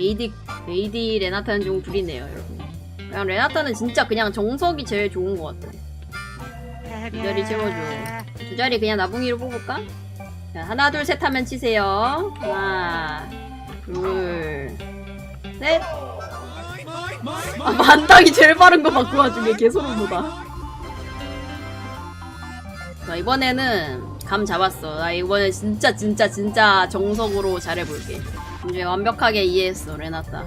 AD AD 레나타는 좀 구리네요 여러분. 그냥 레나타는 진짜 그냥 정석이 제일 좋은 것 같아. 두 자리 채워줘. 두 자리 그냥 나붕이로 뽑을까? 자, 하나 둘 셋 하면 치세요. 하나 둘셋. 아, 만당이 제일 빠른 거 바꾸 와중에 개소름 돋아. 자 이번에는 감 잡았어. 나 이번엔 진짜 진짜 진짜 정석으로 잘해볼게 이제 완벽하게 이해했어 레나타.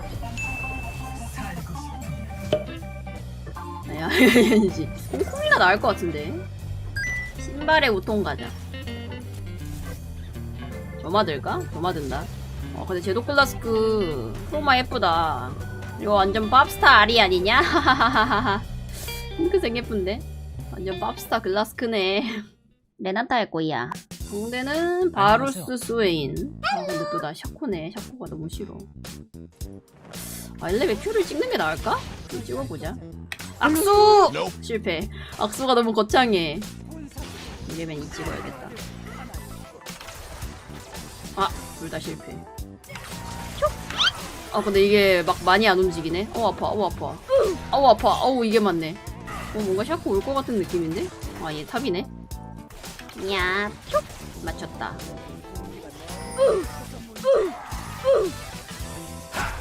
야 아니지. 콩콩이가 나을 것 같은데. 신발의 우통 가자. 저마들까? 저마든다. 어 근데 제도 클라스크 크로마 예쁘다. 이거 완전 팝스타 아리 아니냐? 하하하하하 핑크색 예쁜데? 완전 팝스타 글라스크네. 레나타 할 거야 상대는 바루스 스웨인. 아 근데 또 나 샤코네. 샤코가 너무 싫어. 아 엘레베 큐를 찍는 게 나을까? 좀 찍어보자. 악수! 실패. 악수가 너무 거창해. 이러면 이 찍어야겠다. 아 둘 다 실패. 슉! 아 근데 이게 막 많이 안 움직이네. 어 아파. 어 아파. 어우 아파. 어우 이게 맞네. 어 뭔가 샤코 올 것 같은 느낌인데? 아 얘 탑이네. 야, 툭 맞췄다.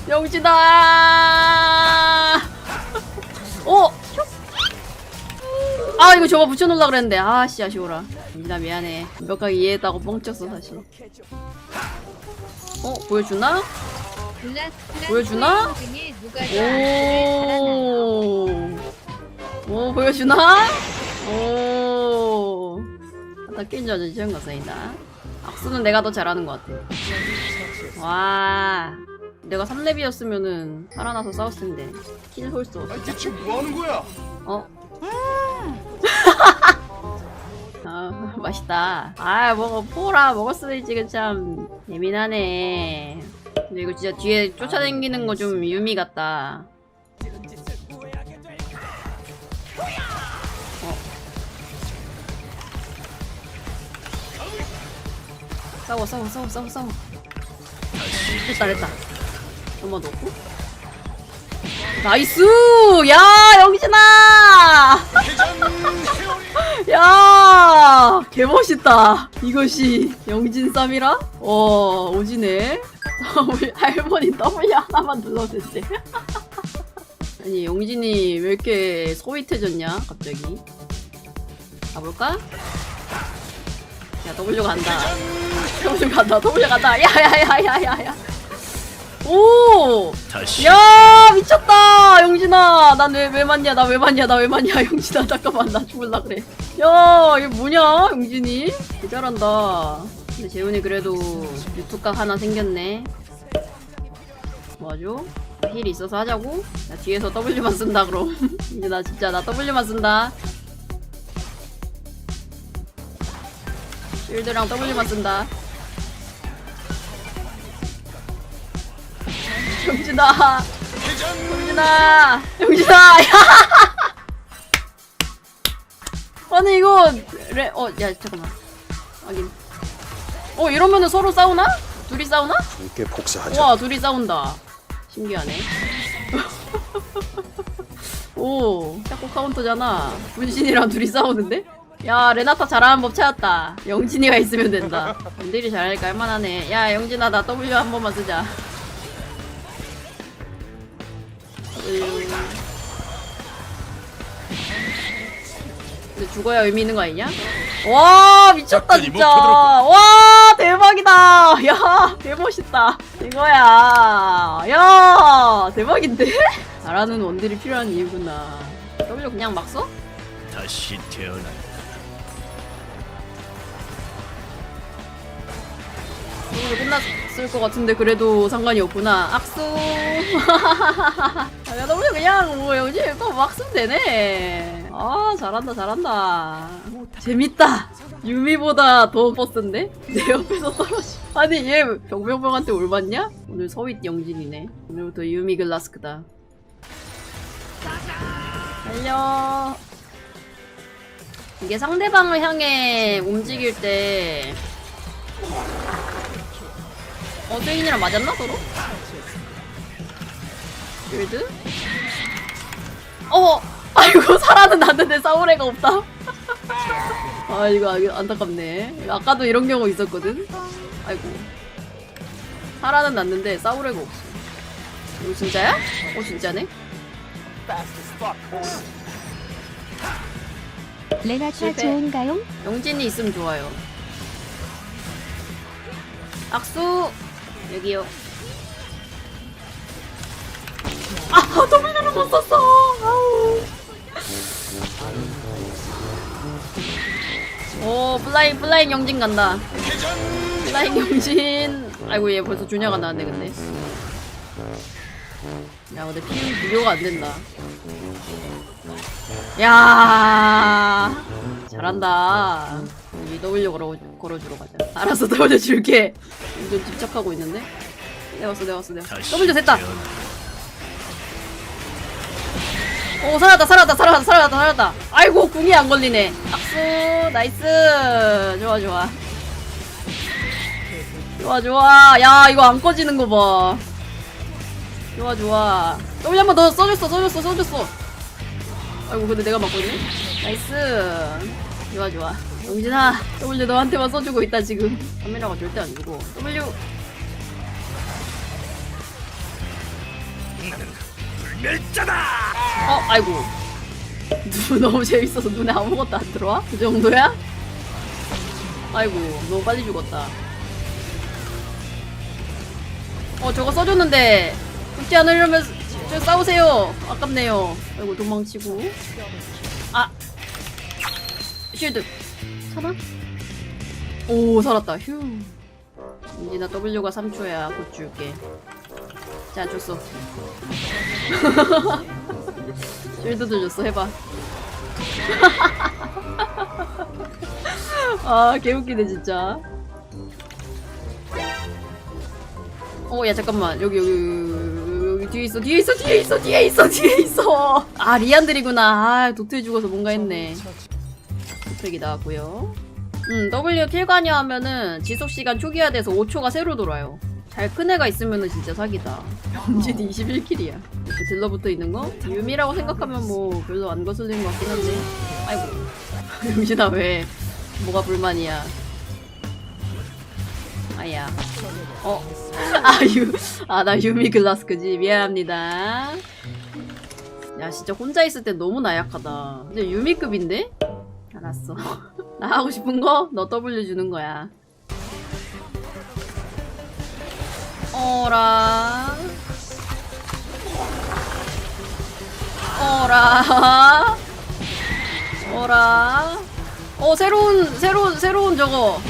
영진아. 어, 툭. 아 이거 저거 붙여놓으려 그랬는데 아씨 아쉬워라. 민아 미안해. 완벽하게 이해했다고 뻥쳤어 사실. 어 보여주나? 보여주나? 오. 오 보여주나? 오. 나 게임 자주 지은 거사이다. 악수는 내가 더 잘하는 것 같아. 와. 내가 3렙이었으면은 살아나서 싸웠을 텐데. 킬 홀수 없어. 대체 뭐 하는 거야? 어? 아, 맛있다. 아, 먹어, 포라 먹었으니 지금 참 예민하네. 근데 이거 진짜 뒤에 쫓아다니는 거 좀 유미 같다. 싸워, 싸워, 싸워, 싸워, 싸워. 됐다, 됐다. 한번 넣고. 나이스! 야, 영진아! 야, 개멋있다. 이것이 영진 쌈이라? 어, 오지네. 우리 할머니 W 하나만 눌러도 돼. 아니, 영진이 왜 이렇게 소윗해졌냐, 갑자기. 가볼까? 야, W 간다. W 간다, W 간다. 야, 야, 야, 야, 야, 야. 오! 다시. 야 미쳤다 영진아. 난 왜 왜 맞냐? 나 왜 맞냐? 나 왜 맞냐? 영진아 잠깐만. 나 죽을라 그래. 야 이게 뭐냐 영진이? 개 잘한다. 근데 재훈이 그래도 유튜각 하나 생겼네. 뭐하죠? 힐 있어서 하자고? 야 뒤에서 W만 쓴다 그럼. 이제 나 진짜 나 W만 쓴다 쉴드랑 W만 쓴다. 영진아. 영진아. 영진아. 야 아니 이거 레... 어 야 잠깐만. 확인. 어 이러면은 서로 싸우나? 둘이 싸우나? 함께 복사하자. 와 둘이 싸운다. 신기하네. 오 샤코 카운터잖아. 분신이랑 둘이 싸우는데? 야 레나타 잘하는 법 찾았다 영진이가 있으면 된다 원딜이 잘하니까 할만하네 야 영진아 나 W 한 번만 쓰자 W. 근데 죽어야 의미 있는 거 아니냐? 와 미쳤다 진짜 와 대박이다 야 개멋있다 이거야 야 대박인데? 잘하는 원딜이 필요한 이유구나 W 그냥 막 써? 다시 태어나. 오늘 끝났을 것 같은데 그래도 상관이 없구나. 악수. 아, 야 W 그냥 뭐 영지 거막 쓰면 되네. 아 잘한다 잘한다. 재밌다. 유미보다 더 버스인데? 내 옆에서 떨어지. 아니 얘 병병병한테 올맞냐? 오늘 서윗 영진이네. 오늘부터 유미 글라스크다. 달려. 이게 상대방을 향해 움직일 때 어, 세인이랑 맞았나 서로? 쉴드? 어! 아이고 살아는 났는데 싸울 애가 없다 아 이거 안타깝네 아까도 이런 경우 있었거든 아이고 살아는 났는데 싸울 애가 없어 이거 진짜야? 어 진짜네? 실패. 좋은가요? 영진이 있으면 좋아요. 악수 여기요. 아 더블유를 못 썼어. 오 플라잉 플라잉 영진 간다. 플라잉 영진. 아이고 얘 벌써 준야가 나왔네 근데. 야 근데 피 비교가 안 된다. 야 잘한다. 여기 W 걸어 걸어주러 가자. 알았어 W 줄게. 좀 집착하고 있는데. 내가 왔어 내가 왔어 내가. 왔어. 다시 W 됐다. 오 살았다 살았다 살았다 살았다 살았다. 아이고 궁이 안 걸리네. 악수 나이스. 좋아 좋아. 좋아 좋아. 야 이거 안 꺼지는 거 봐. 좋아 좋아. W 한번 더 써줬어 써줬어 써줬어. 아이고 근데 내가 맞거든. 나이스. 좋아 좋아. 영진아 W 너한테만 써주고 있다 지금. 카메라가 절대 안 주고. W 불멸자다. 어, 아이고. 눈 너무 재밌어서 눈에 아무것도 안 들어와? 그 정도야? 아이고, 너무 빨리 죽었다. 어, 저거 써줬는데, 죽지 않으려면, 저 싸우세요. 아깝네요. 아이고, 도망치고. 아! 쉴드. 살아? 오, 살았다. 휴. 인지나 W가 3초야. 곧 줄게. 자, 줬어. 쉴드도 줬어 해봐 아 개웃기네 진짜 어 야 잠깐만. 여기 여기 여기, 뒤에 있어 뒤에 있어 뒤에 있어 뒤에 있어 뒤에 있어. 아 리안들이구나. 아 도트에 죽어서 뭔가 했네. 도트기 나왔고요. 음 W 킬 관여 하면은 지속시간 초기화돼서 5초가 새로 돌아요. 잘 큰 애가 있으면은 진짜 사기다. 범진이 21킬이야. 이렇게 들러붙어 있는 거? 유미라고 생각하면 뭐 별로 안 거슬리는 것 같긴 한데. 아이고. 용진아 왜? 뭐가 불만이야 아야. 어? 아 유 아 나 유미 글라스 그지. 미안합니다. 야 진짜 혼자 있을 때 너무 나약하다. 근데 유미급인데? 알았어. 나 하고 싶은 거? 너 W 주는 거야. 어라. 어라. 어라. 어 새로운 새로운 새로운 저거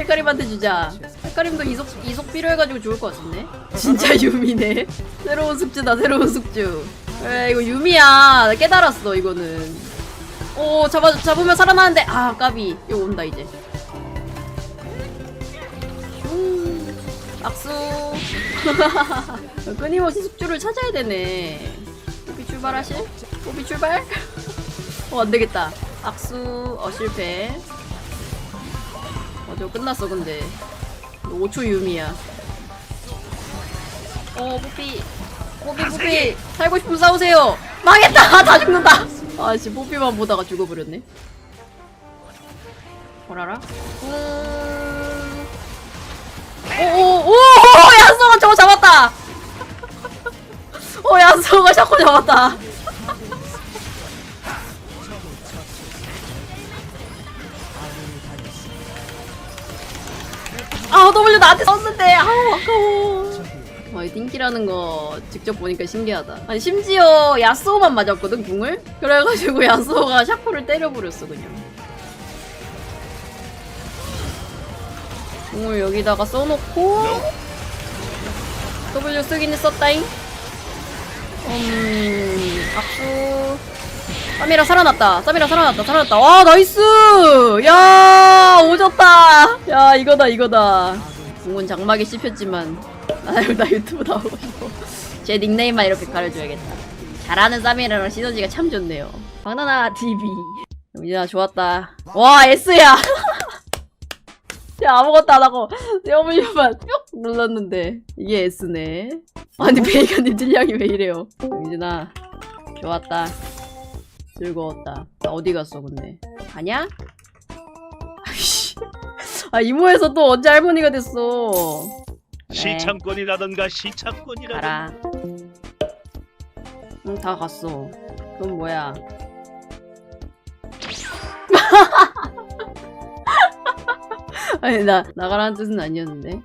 헤카림한테 주자. 헤카림도 이속 이속 필요해가지고 좋을 것 같은데? 진짜 유미네. 새로운 숙주다 새로운 숙주. 에 이거 유미야. 나 깨달았어 이거는. 오 잡아 잡으면 살아나는데. 아 까비. 이거 온다 이제. 슝 악수. 끊임없이 숙주를 찾아야 되네. 뽀비 출발하실? 뽀비 출발? 어 안 되겠다. 악수. 어 실패 어 저거 끝났어 근데 5초 유미야 어 뽀삐 뽀삐 뽀삐 살고 싶으면 싸우세요 망했다 다 죽는다 아씨 뽀삐만 보다가 죽어버렸네 보라라 음... 오오오 야스오가 저거 잡았다 어 야스오가 샤코 잡았다 W 나한테 썼는데 아우 아까워 와, 이 띵키라는 거 직접 보니까 신기하다. 아니, 심지어 야스오만 맞았거든, 궁을? 그래가지고 야스오가 샤코를 때려버렸어, 그냥. 궁을 여기다가 써놓고, W 쓰긴 했었다잉. 음, 악수. 사미라 살아났다. 사미라 살아났다. 살아났다. 와, 나이스! 야, 오졌다! 야, 이거다, 이거다. 궁은 장막에 씹혔지만, 나, 나 유튜브 나오고 싶어. 제 닉네임만 이렇게 가려줘야겠다. 잘하는 사미라랑 시너지가 참 좋네요. 박나나 TV. 영진아, 좋았다. 와, S야! 야, 아무것도 안 하고, W만 뿅 눌렀는데, 이게 S네. 아니 베이컨님 딜량이 왜 이래요 유진아 좋았다 즐거웠다. 나 어디 갔어 근데? 가냐? 아 이모에서 또 언제 할머니가 됐어? 그래, 시창권이라던가 시창권이라던가 응 다 갔어. 그럼 뭐야? 아니 나 나가라는 뜻은 아니었는데